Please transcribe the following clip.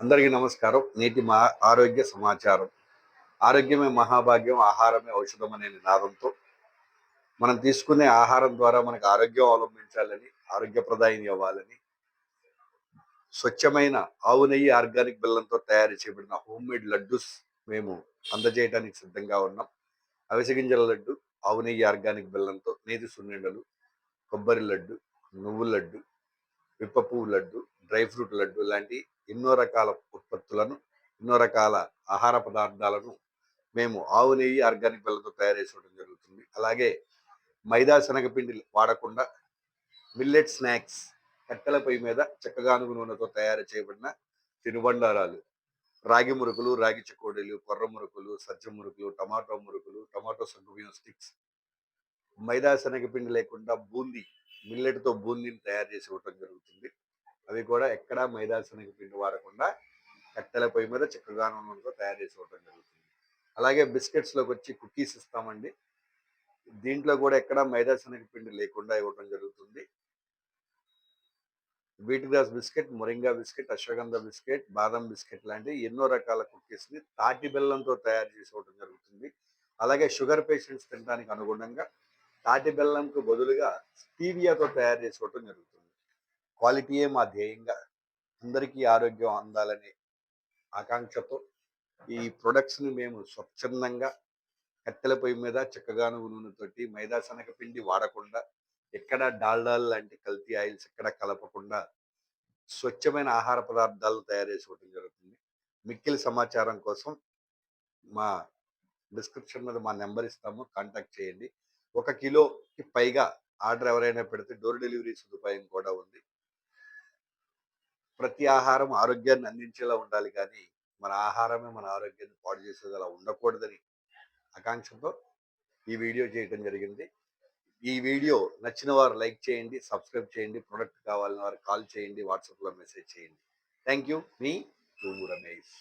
అందరికీ నమస్కారం. నేటి మా ఆరోగ్య సమాచారం. ఆరోగ్యమే మహాభాగ్యం ఆహారమే ఔషధం అనే నినాదంతో మనం తీసుకునే ఆహారం ద్వారా మనకు ఆరోగ్యం అవలంబించాలని ఆరోగ్యప్రదాయం అవ్వాలని స్వచ్ఛమైన ఆవు నెయ్యి ఆర్గానిక్ బెల్లంతో తయారు చేయబడిన హోమ్ మేడ్ లడ్డూస్ మేము అందజేయడానికి సిద్ధంగా ఉన్నాం. అవిసె గింజల లడ్డు ఆవు నెయ్యి ఆర్గానిక్ బెల్లంతో నేతి సున్నెండలు కొబ్బరి లడ్డు నువ్వుల లడ్డు విప్ప పువ్వు లడ్డు డ్రై ఫ్రూట్ లడ్డు లాంటి ఎన్నో రకాల ఉత్పత్తులను ఎన్నో రకాల ఆహార పదార్థాలను మేము ఆవు నెయ్యి ఆర్గానిక్ బెల్లతో తయారు చేసుకోవడం జరుగుతుంది. అలాగే మైదా శనగపిండి వాడకుండా మిల్లెట్ స్నాక్స్ కట్టెల పొయ్యి మీద చక్కగానుగు నూనెతో తయారు చేయబడిన తినుబండారాలు. రాగి మురుకులు రాగి చకోడీలు కొర్ర మురుకులు సజ్జ మురుకులు టమాటో మురుకులు టమాటో సగ్గుబియ్యం స్టిక్స్ మైదా శనగపిండి లేకుండా బూందీ మిల్లెట్తో బూందీని తయారు చేసి ఇవ్వటం జరుగుతుంది. అవి కూడా ఎక్కడా మైదా శనగపిండి వాడకుండా కట్టెల పొయ్యి మీద చక్కగా నూనెతో తయారు చేసి జరుగుతుంది. అలాగే బిస్కెట్స్లోకి వచ్చి కుకీస్ ఇస్తామండి. దీంట్లో కూడా ఎక్కడా మైదా శనగపిండి లేకుండా ఇవ్వటం జరుగుతుంది. Wheat grass biscuit moringa biscuit ashwagandha biscuit బాదం బిస్కెట్ లాంటి ఎన్నో రకాల కుకీస్ని తాటి బెల్లంతో తయారు చేసి జరుగుతుంది. అలాగే షుగర్ పేషెంట్స్ తినడానికి అనుగుణంగా తాటి బెల్లంకు బదులుగా స్టీవియాతో తయారు చేసుకోవటం జరుగుతుంది. క్వాలిటీయే మా ధ్యేయంగా అందరికీ ఆరోగ్యం అందాలనే ఆకాంక్షతో ఈ ప్రొడక్ట్స్ని మేము స్వచ్ఛందంగా కట్టెల పొయ్యి మీద చక్కగాను నూనెతోటి మైదా శనగ పిండి వాడకుండా ఎక్కడ డాల్డాల్ లాంటి కల్తీ ఆయిల్స్ ఎక్కడ కలపకుండా స్వచ్ఛమైన ఆహార పదార్థాలు తయారు చేసుకోవడం జరుగుతుంది. మిక్కిలి సమాచారం కోసం మా డిస్క్రిప్షన్ మీద మా నెంబర్ ఇస్తాము కాంటాక్ట్ చేయండి. ఒక కిలోకి పైగా ఆర్డర్ ఎవరైనా పెడితే డోర్ డెలివరీ సదుపాయం కూడా ఉంది. ప్రతి ఆహారం ఆరోగ్యాన్ని అందించేలా ఉండాలి కానీ మన ఆహారమే మన ఆరోగ్యాన్ని పాడు చేసేది అలా ఉండకూడదని ఆకాంక్షతో ఈ వీడియో చేయడం జరిగింది. ఈ వీడియో నచ్చిన వారు లైక్ చేయండి సబ్స్క్రైబ్ చేయండి ప్రొడక్ట్ కావాలని వారు కాల్ చేయండి వాట్సాప్లో మెసేజ్ చేయండి. థ్యాంక్ యూ మీ రమేష్.